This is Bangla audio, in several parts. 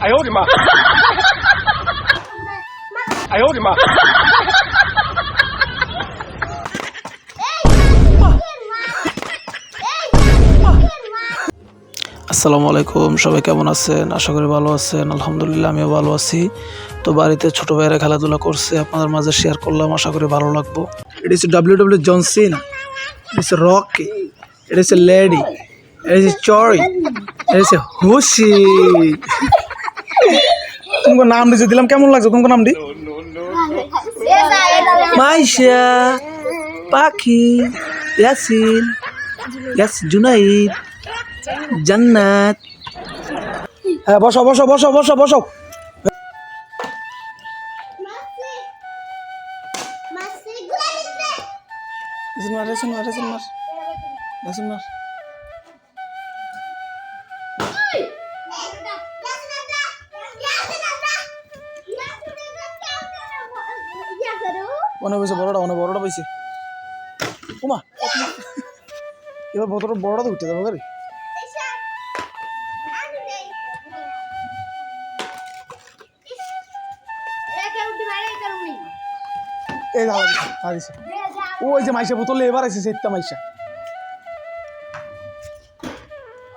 哎呦我的妈！哎呦我的妈！ আসসালামু আলাইকুম সবাই কেমন আছেন আশা করি ভালো আছেন আলহামদুলিল্লাহ আমিও ভালো আছি তো বাড়িতে ছোট ভাইয়েরা খেলাধুলা করছে আপনাদের মাঝে শেয়ার করলাম আশা করি ভালো লাগবো এটা হচ্ছে ডাব্লিউ ডাব্লিউ জনসিন এটা হচ্ছে রকি এটা হচ্ছে লেডি এটা হচ্ছে চরি এটা হচ্ছে হুসি তোমাকে নাম দিয়েছে দিলাম, কেমন লাগছে তোমাকে নাম দি মাইশা, পাখি, ইয়াসিন, ইয়াস, জুনাইদ, জান্নাত। হ্যাঁ বসো বসো বসো বসো বসো। মার মার মার মার মনে হয়েছে বড়টা মনে বড়টা পাইছে। উমা, এবার বড়টা বড়টা তো উঠতে যাব গাড়ি। এই দাও দিছে। ওই যে মাইসা বোতলে এবার আছে সেটটা মাইসা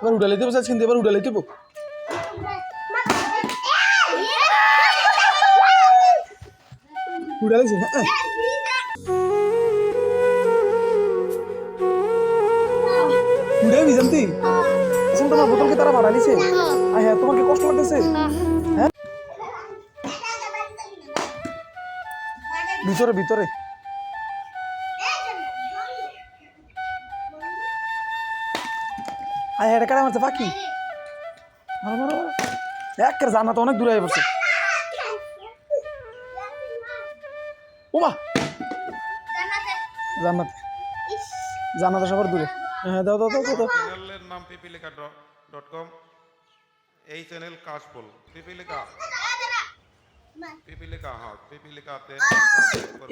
এবার উঠালে দেবো চাচ্ছেন এবার উঠালে দেবো উঠালেছে হ্যাঁ। উঠে বিজান্তি এখন তোমার বোতলকে তারা মারা নিছে। আর হ্যাঁ তোমার কি কষ্ট লাগতেছে। হ্যাঁ? ভিতরে ভিতরে। আয় হ্যাঁ কারা মারছে? পাখি। মারো মারো এক জানা তো অনেক দূরে পড়ছে। উমা! জান্নাতে। জান্নাতে। সবার দূরে। হ্যাঁ দাও দাও দাও দাও, চ্যানেলের নাম পিপিলিকা ডট কম। এই চ্যানেল কাশফুল। পিপিলিকা। পিপিলিকা হ্যাঁ পিপিলিকাতে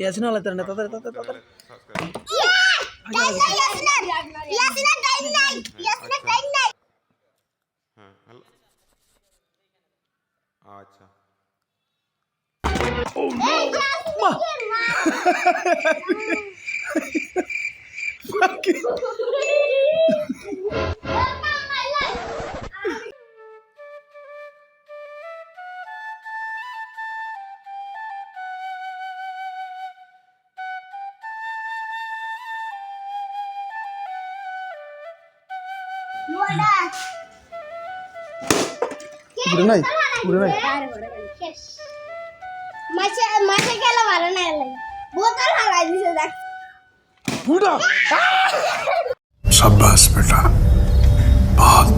ইয়াসিন আল্লাহ তার তাদের তাদের তাদের সাবস্ক্রাইব হ্যাঁ হ্যালো। আচ্ছা। Bakit? Udah naik, udah naik. बहुत